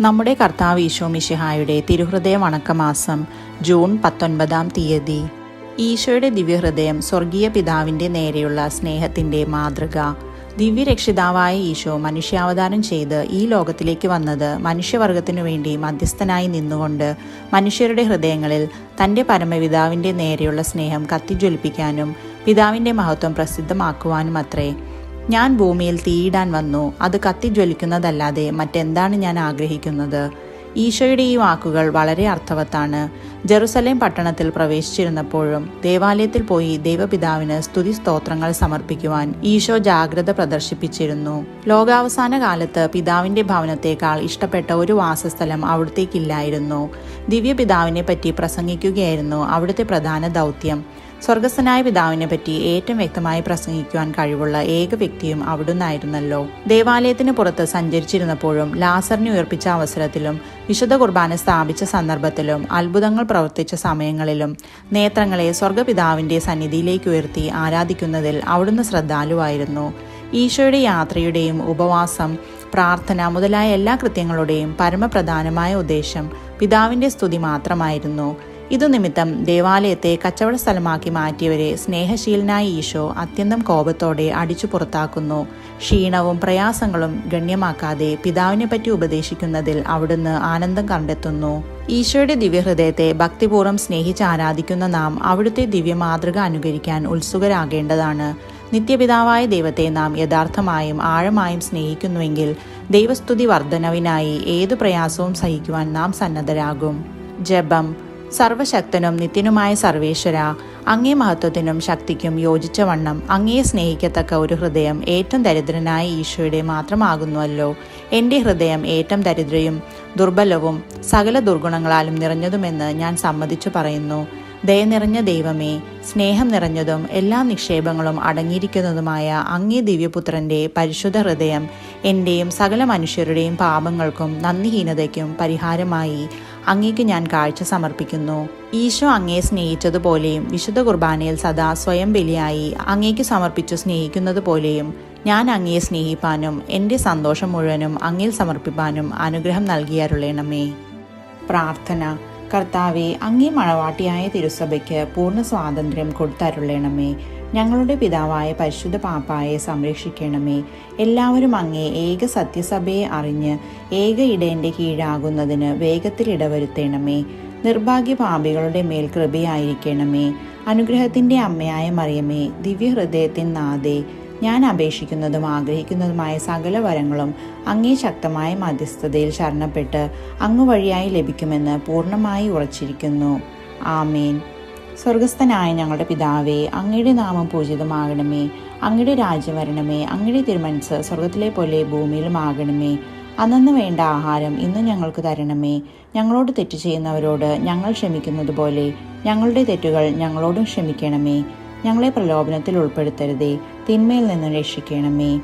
നമ്മുടെ കർത്താവ് ഈശോ മിശിഹായുടെ തിരുഹൃദയ വണക്കമാസം ജൂൺ പത്തൊൻപതാം തീയതി. ഈശോയുടെ ദിവ്യഹൃദയം സ്വർഗീയ പിതാവിന്റെ നേരെയുള്ള സ്നേഹത്തിന്റെ മാതൃക. ദിവ്യരക്ഷിതാവായ ഈശോ മനുഷ്യാവതാരം ചെയ്ത് ഈ ലോകത്തിലേക്ക് വന്നത് മനുഷ്യവർഗത്തിനു വേണ്ടി മധ്യസ്ഥനായി നിന്നുകൊണ്ട് മനുഷ്യരുടെ ഹൃദയങ്ങളിൽ തന്റെ പരമപിതാവിന്റെ നേരെയുള്ള സ്നേഹം കത്തിജ്വലിപ്പിക്കാനും പിതാവിന്റെ മഹത്വം പ്രസിദ്ധമാക്കുവാനും അത്രേ ഞാൻ ഭൂമിയിൽ തീയിടാൻ വന്നു. അത് കത്തിജ്വലിക്കുന്നതല്ലാതെ മറ്റെന്താണ് ഞാൻ ആഗ്രഹിക്കുന്നത്? ഈശോയുടെ ഈ വാക്കുകൾ വളരെ അർത്ഥവത്താണ്. ജെറുസലേം പട്ടണത്തിൽ പ്രവേശിച്ചിരുന്നപ്പോഴും ദേവാലയത്തിൽ പോയി ദൈവപിതാവിന് സ്തുതി സ്തോത്രങ്ങൾ സമർപ്പിക്കുവാൻ ഈശോ ജാഗ്രത പ്രദർശിപ്പിച്ചിരുന്നു. ലോകാവസാന കാലത്ത് പിതാവിന്റെ ഭവനത്തേക്കാൾ ഇഷ്ടപ്പെട്ട ഒരു വാസസ്ഥലം അവിടത്തേക്കില്ലായിരുന്നു. ദിവ്യപിതാവിനെ പറ്റി പ്രസംഗിക്കുകയായിരുന്നു അവിടുത്തെ പ്രധാന ദൗത്യം. സ്വർഗസ്ഥനായ പിതാവിനെ പറ്റി ഏറ്റവും വ്യക്തമായി പ്രസംഗിക്കുവാൻ കഴിവുള്ള ഏക വ്യക്തിയും അവിടുന്നായിരുന്നല്ലോ. ദേവാലയത്തിന് പുറത്ത് സഞ്ചരിച്ചിരുന്നപ്പോഴും ലാസറിനെ ഉയർപ്പിച്ച അവസരത്തിലും വിശുദ്ധ കുർബാന സ്ഥാപിച്ച സന്ദർഭത്തിലും അത്ഭുതങ്ങൾ പ്രവർത്തിച്ച സമയങ്ങളിലും നേത്രങ്ങളെ സ്വർഗപിതാവിന്റെ സന്നിധിയിലേക്ക് ഉയർത്തി ആരാധിക്കുന്നതിൽ അവിടുന്ന് ശ്രദ്ധാലുവായിരുന്നു. ഈശോയുടെ യാത്രയുടെയും ഉപവാസം പ്രാർത്ഥന മുതലായ എല്ലാ കൃത്യങ്ങളുടെയും പരമപ്രധാനമായ ഉദ്ദേശം പിതാവിന്റെ സ്തുതി മാത്രമായിരുന്നു. ഇതു നിമിത്തം ദേവാലയത്തെ കച്ചവട സ്ഥലമാക്കി മാറ്റിയവരെ സ്നേഹശീലനായ ഈശോ അത്യന്തം കോപത്തോടെ അടിച്ചു പുറത്താക്കുന്നു. ക്ഷീണവും പ്രയാസങ്ങളും ഗണ്യമാക്കാതെ പിതാവിനെ പറ്റി ഉപദേശിക്കുന്നതിൽ അവിടുന്ന് ആനന്ദം കണ്ടെത്തുന്നു. ഈശോയുടെ ദിവ്യഹൃദയത്തെ ഭക്തിപൂർവം സ്നേഹിച്ച് ആരാധിക്കുന്ന നാം അവിടുത്തെ ദിവ്യ മാതൃക അനുകരിക്കാൻ ഉത്സുകരാകേണ്ടതാണ്. നിത്യപിതാവായ ദൈവത്തെ നാം യഥാർത്ഥമായും ആഴമായും സ്നേഹിക്കുന്നുവെങ്കിൽ ദൈവസ്തുതി വർധനവിനായി ഏതു പ്രയാസവും സഹിക്കുവാൻ നാം സന്നദ്ധരാകും. ജപം സർവശക്തനും നിത്യനുമായ സർവേശ്വര അങ്ങേ മഹത്വത്തിനും ശക്തിക്കും യോജിച്ച വണ്ണം അങ്ങയെ സ്നേഹിക്കത്തക്ക ഒരു ഹൃദയം ഏറ്റവും ദരിദ്രനായ ഈശോയുടെ മാത്രമാകുന്നുവല്ലോ. എന്റെ ഹൃദയം ഏറ്റവും ദരിദ്രയും ദുർബലവും സകല ദുർഗുണങ്ങളാലും നിറഞ്ഞതുമെന്ന് ഞാൻ സമ്മതിച്ചു പറയുന്നു. ദയ നിറഞ്ഞ ദൈവമേ സ്നേഹം നിറഞ്ഞതും എല്ലാ നിക്ഷേപങ്ങളും അടങ്ങിയിരിക്കുന്നതുമായ അങ്ങേ ദിവ്യപുത്രന്റെ പരിശുദ്ധ ഹൃദയം എന്റെയും സകല മനുഷ്യരുടെയും പാപങ്ങൾക്കും നന്ദിഹീനതയ്ക്കും പരിഹാരമായി അങ്ങേക്ക് ഞാൻ കാഴ്ച സമർപ്പിക്കുന്നു. ഈശോ അങ്ങയെ സ്നേഹിച്ചതുപോലെയും വിശുദ്ധ കുർബാനയിൽ സദാ സ്വയം ബലിയായി അങ്ങേക്ക് സമർപ്പിച്ചു സ്നേഹിക്കുന്നത് പോലെയും ഞാൻ അങ്ങയെ സ്നേഹിപ്പാനും എന്റെ സന്തോഷം മുഴുവനും അങ്ങിൽ സമർപ്പിപ്പാനും അനുഗ്രഹം നൽകിയാരുള്ളേണമേ പ്രാർത്ഥന. കർത്താവെ അങ്ങേ മഴവാട്ടിയായ തിരുസഭയ്ക്ക് പൂർണ സ്വാതന്ത്ര്യം കൊടുത്തരുളേണമേ. ഞങ്ങളുടെ പിതാവായ പരിശുദ്ധ പാപ്പായെ സംരക്ഷിക്കണമേ. എല്ലാവരും അങ്ങേ ഏക സത്യസഭയെ അറിഞ്ഞ് ഏക ഇടയന്റെ കീഴാകുന്നതിന് വേഗത്തിൽ ഇടവരുത്തേണമേ. നിർഭാഗ്യ പാപികളുടെ മേൽ കൃപയായിരിക്കണമേ. അനുഗ്രഹത്തിന്റെ അമ്മയായ മറിയമേ ദിവ്യഹൃദയത്തിൻ നാഥേ ഞാൻ അപേക്ഷിക്കുന്നതും ആഗ്രഹിക്കുന്നതുമായ സകല വരങ്ങളും അങ്ങേ ശക്തമായ മധ്യസ്ഥതയിൽ ശരണപ്പെട്ട് അങ്ങ് വഴിയായി ലഭിക്കുമെന്ന് പൂർണമായി ഉറച്ചിരിക്കുന്നു. ആമേൻ. സ്വർഗസ്ഥനായ ഞങ്ങളുടെ പിതാവേ അങ്ങയുടെ നാമം പൂജിതമാകണമേ. അങ്ങയുടെ രാജ്യം വരണമേ. അങ്ങയുടെ തിരുമനസ് സ്വർഗത്തിലെ പോലെ ഭൂമിയിലും ആകണമേ. അന്നു വേണ്ട ആഹാരം ഇന്ന് ഞങ്ങൾക്ക് തരണമേ. ഞങ്ങളോട് തെറ്റ് ചെയ്യുന്നവരോട് ഞങ്ങൾ ക്ഷമിക്കുന്നത് പോലെ ഞങ്ങളുടെ തെറ്റുകൾ ഞങ്ങളോടും ക്ഷമിക്കണമേ. ഞങ്ങളെ പ്രലോഭനത്തിൽ ഉൾപ്പെടുത്തരുതേ. തിന്മയിൽ നിന്ന് രക്ഷിക്കണമേ.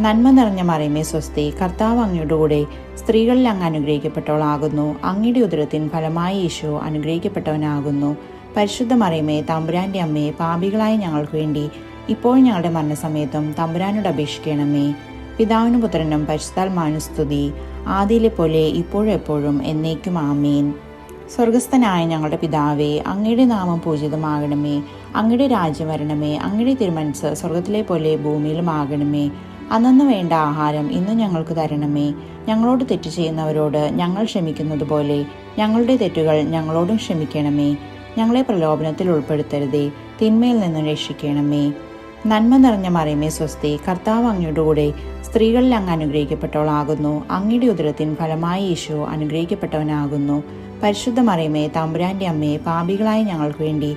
നന്മ നിറഞ്ഞ മറിയമേ സ്വസ്തി കർത്താവ് അങ്ങയുടെ കൂടെ സ്ത്രീകളിൽ അങ്ങ് അനുഗ്രഹിക്കപ്പെട്ടവളാകുന്നു. അങ്ങയുടെ ഉദരത്തിൻ ഫലമായി ഈശോ അനുഗ്രഹിക്കപ്പെട്ടവനാകുന്നു. പരിശുദ്ധ മറിയമേ തമ്പുരാന്റെ അമ്മയെ പാപികളായ ഞങ്ങൾക്ക് വേണ്ടി ഇപ്പോൾ ഞങ്ങളുടെ മരണസമയത്തും തമ്പുരാനോട് അപേക്ഷിക്കണമേ. പിതാവിനും പുത്രനും പരിശുദ്ധാൽ സ്തുതി. ആദിയിലെ പോലെ ഇപ്പോഴും എപ്പോഴും എന്നേക്കും ആമീൻ. സ്വർഗസ്ഥനായ ഞങ്ങളുടെ പിതാവേ അങ്ങയുടെ നാമം പൂജിതമാകണമേ. അങ്ങയുടെ രാജ്യം വരണമേ അങ്ങയുടെ തിരുമനസ് സ്വർഗത്തിലെ പോലെ ഭൂമിയിലും ആകണമേ. അന്നു വേണ്ട ആഹാരം ഇന്ന് ഞങ്ങൾക്ക് തരണമേ. ഞങ്ങളോട് തെറ്റ് ചെയ്യുന്നവരോട് ഞങ്ങൾ ക്ഷമിക്കുന്നത് പോലെ ഞങ്ങളുടെ തെറ്റുകൾ ഞങ്ങളോടും ക്ഷമിക്കണമേ. ഞങ്ങളെ പ്രലോഭനത്തിൽ ഉൾപ്പെടുത്തരുതേ തിന്മയിൽ നിന്ന് രക്ഷിക്കണമേ. നന്മ നിറഞ്ഞ മറിയമേ സ്വസ്തി കർത്താവ് അങ്ങയുടെ കൂടെ സ്ത്രീകളിൽ അങ്ങ് അനുഗ്രഹിക്കപ്പെട്ടവളാകുന്നു. അങ്ങയുടെ ഉദരത്തിൻ ഫലമായി യേശു അനുഗ്രഹിക്കപ്പെട്ടവനാകുന്നു. പരിശുദ്ധ മറിയമേ തമ്പുരാന്റെ അമ്മയെ പാപികളായ ഞങ്ങൾക്ക് വേണ്ടി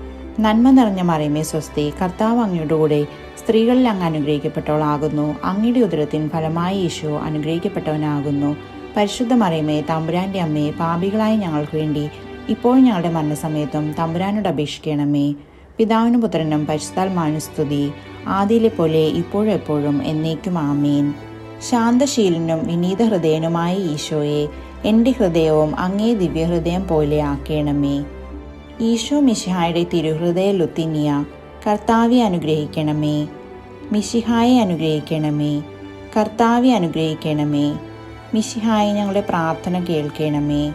നന്മ നിറഞ്ഞ മറിയമേ സ്വസ്തി കർത്താവ് അങ്ങയുടെ കൂടെ സ്ത്രീകളിൽ അങ്ങ് അനുഗ്രഹിക്കപ്പെട്ടവളാകുന്നു. അങ്ങയുടെ ഉദരത്തിൻ ഫലമായി ഈശോ അനുഗ്രഹിക്കപ്പെട്ടവനാകുന്നു. പരിശുദ്ധ മറിയമേ തമ്പുരാന്റെ അമ്മയെ പാപികളായ ഞങ്ങൾക്ക് വേണ്ടി ഇപ്പോഴും ഞങ്ങളുടെ മരണസമയത്തും തമ്പുരാനോട് അപേക്ഷിക്കണമേ. പിതാവിനും പുത്രനും പരിശുദ്ധാൽ സ്തുതി. ആദിയിലെ പോലെ ഇപ്പോഴും എപ്പോഴും എന്നേക്കും ആമീൻ. ശാന്തശീലനും വിനീത ഹൃദയനുമായ ഈശോയെ എന്റെ ഹൃദയവും അങ്ങേ ദിവ്യഹൃദയം പോലെ ആക്കേണമേ. ഈശോ മിശിഹായുടെ തിരുഹൃദയ ലുത്തിനിയ കർത്താവെ അനുഗ്രഹിക്കണമേ. മിശിഹായെ അനുഗ്രഹിക്കണമേ. കർത്താവെ അനുഗ്രഹിക്കണമേ. മിശിഹായെ ഞങ്ങളുടെ പ്രാർത്ഥന കേൾക്കണമേ.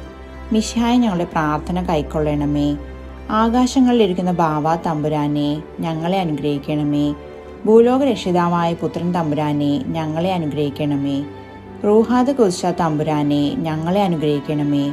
മിശിഹായെ ഞങ്ങളുടെ പ്രാർത്ഥന കൈക്കൊള്ളണമേ. ആകാശങ്ങളിലിരിക്കുന്ന ബാവ തമ്പുരാനെ ഞങ്ങളെ അനുഗ്രഹിക്കണമേ. ഭൂലോക രക്ഷിതാവായ പുത്രൻ തമ്പുരാനെ ഞങ്ങളെ അനുഗ്രഹിക്കണമേ. റൂഹാദ് കുശ തമ്പുരാനെ ഞങ്ങളെ അനുഗ്രഹിക്കണമേ.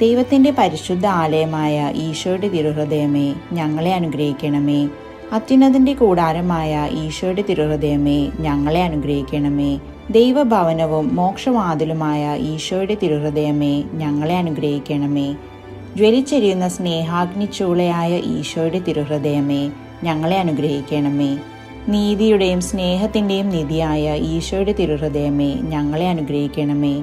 ദൈവത്തിന്റെ പരിശുദ്ധ ആലയമായ ഈശോയുടെ തിരുഹൃദയമേ ഞങ്ങളെ അനുഗ്രഹിക്കണമേ. അത്യുന്നതിന്റെ കൂടാരമായ ഈശോയുടെ തിരുഹൃദയമേ ഞങ്ങളെ അനുഗ്രഹിക്കണമേ. ദൈവഭവനവും മോക്ഷവാതിലുമായ ഈശോയുടെ തിരുഹൃദയമേ ഞങ്ങളെ അനുഗ്രഹിക്കണമേ. ജ്വലിച്ചെരിയുന്ന സ്നേഹാഗ്നിച്ചൂളയായ ഈശോയുടെ തിരുഹൃദയമേ ഞങ്ങളെ അനുഗ്രഹിക്കണമേ. നീതിയുടെയും സ്നേഹത്തിന്റെയും നിധിയായ ഈശോയുടെ തിരുഹൃദയമേ ഞങ്ങളെ അനുഗ്രഹിക്കണമേ.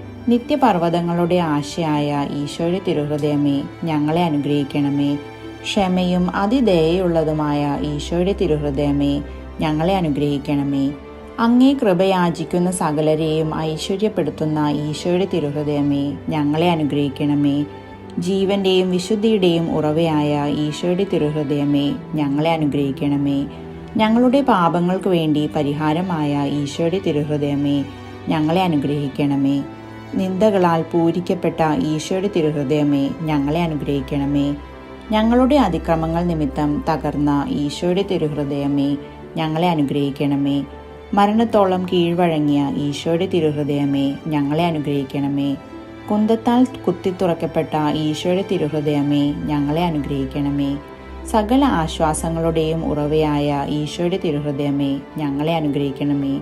നിത്യപർവതങ്ങളുടെ ആശയായ ഈശോയുടെ തിരുഹൃദയമേ ഞങ്ങളെ അനുഗ്രഹിക്കണമേ. ക്ഷമയും അതിദയയുള്ളതുമായ ഈശോയുടെ തിരുഹൃദയമേ ഞങ്ങളെ അനുഗ്രഹിക്കണമേ. അങ്ങേ കൃപയാചിക്കുന്ന സകലരെയും ഐശ്വര്യപ്പെടുത്തുന്ന ഈശോയുടെ തിരുഹൃദയമേ ഞങ്ങളെ അനുഗ്രഹിക്കണമേ. ജീവന്റെയും വിശുദ്ധിയുടെയും ഉറവയായ ഈശോയുടെ തിരുഹൃദയമേ ഞങ്ങളെ അനുഗ്രഹിക്കണമേ. ഞങ്ങളുടെ പാപങ്ങൾക്ക് വേണ്ടി പരിഹാരമായ ഈശോയുടെ തിരുഹൃദയമേ ഞങ്ങളെ അനുഗ്രഹിക്കണമേ. നിന്ദകളാൽ പൂരിക്കപ്പെട്ട ഈശോയുടെ തിരുഹൃദയമേ ഞങ്ങളെ അനുഗ്രഹിക്കണമേ. ഞങ്ങളുടെ അതിക്രമങ്ങൾ നിമിത്തം തകർന്ന ഈശോയുടെ തിരുഹൃദയമേ ഞങ്ങളെ അനുഗ്രഹിക്കണമേ. മരണത്തോളം കീഴ്വഴങ്ങിയ ഈശോയുടെ തിരുഹൃദയമേ ഞങ്ങളെ അനുഗ്രഹിക്കണമേ. കുന്തത്താൽ കുത്തിത്തുറക്കപ്പെട്ട ഈശോയുടെ തിരുഹൃദയമേ ഞങ്ങളെ അനുഗ്രഹിക്കണമേ. സകല ആശ്വാസങ്ങളുടെയും ഉറവയായ ഈശോയുടെ തിരുഹൃദയമേ ഞങ്ങളെ അനുഗ്രഹിക്കണമേ.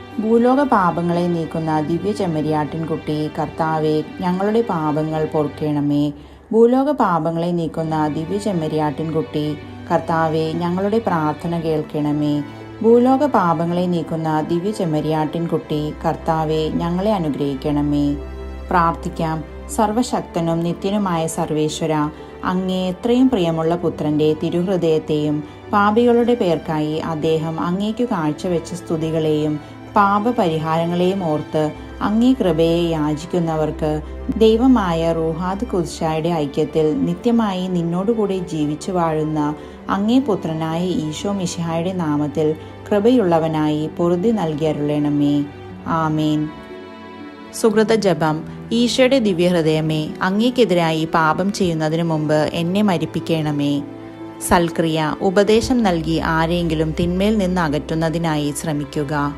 ഭൂലോക പാപങ്ങളെ നീക്കുന്ന ദിവ്യ ചെമ്മരിയാട്ടിൻകുട്ടി കർത്താവെ ഞങ്ങളുടെ പാപങ്ങൾ പൊറുക്കണമേ. ഭൂലോക പാപങ്ങളെ നീക്കുന്ന ദിവ്യ ചെമ്മരിയാട്ടിൻകുട്ടി കർത്താവെ ഞങ്ങളുടെ പ്രാർത്ഥന കേൾക്കണമേ. ഭൂലോക പാപങ്ങളെ നീക്കുന്ന ദിവ്യ ചെമ്മരിയാട്ടിൻകുട്ടി കർത്താവെ ഞങ്ങളെ അനുഗ്രഹിക്കണമേ. പ്രാർത്ഥിക്കാം. സർവശക്തനും നിത്യനുമായ സർവേശ്വര അങ്ങേ എത്രയും പ്രിയമുള്ള പുത്രന്റെ തിരുഹൃദയത്തെയും പാപികളുടെ പേർക്കായി അദ്ദേഹം അങ്ങേക്കു കാഴ്ചവെച്ച സ്തുതികളെയും പാപപരിഹാരങ്ങളെയും ഓർത്ത് അങ്ങേ കൃപയെ യാചിക്കുന്നവർക്ക് ദൈവമായ റൂഹാദ് കുദ്ശായുടെ ഐക്യത്തിൽ നിത്യമായി നിന്നോടുകൂടെ ജീവിച്ചു വാഴുന്ന അങ്ങേ പുത്രനായ ഈശോ മിഷിഹായുടെ നാമത്തിൽ കൃപയുള്ളവനായി പൊറുതി നൽകിയരുളേണമേ. ആമേൻ. സുഹൃത ജപം ഈശോയുടെ ദിവ്യഹൃദയമേ അങ്ങേക്കെതിരായി പാപം ചെയ്യുന്നതിനു മുമ്പ് എന്നെ മരിപ്പിക്കണമേ. സൽക്രിയ ഉപദേശം നൽകി ആരെങ്കിലും തിന്മേൽ നിന്ന് അകറ്റുന്നതിനായി ശ്രമിക്കുക.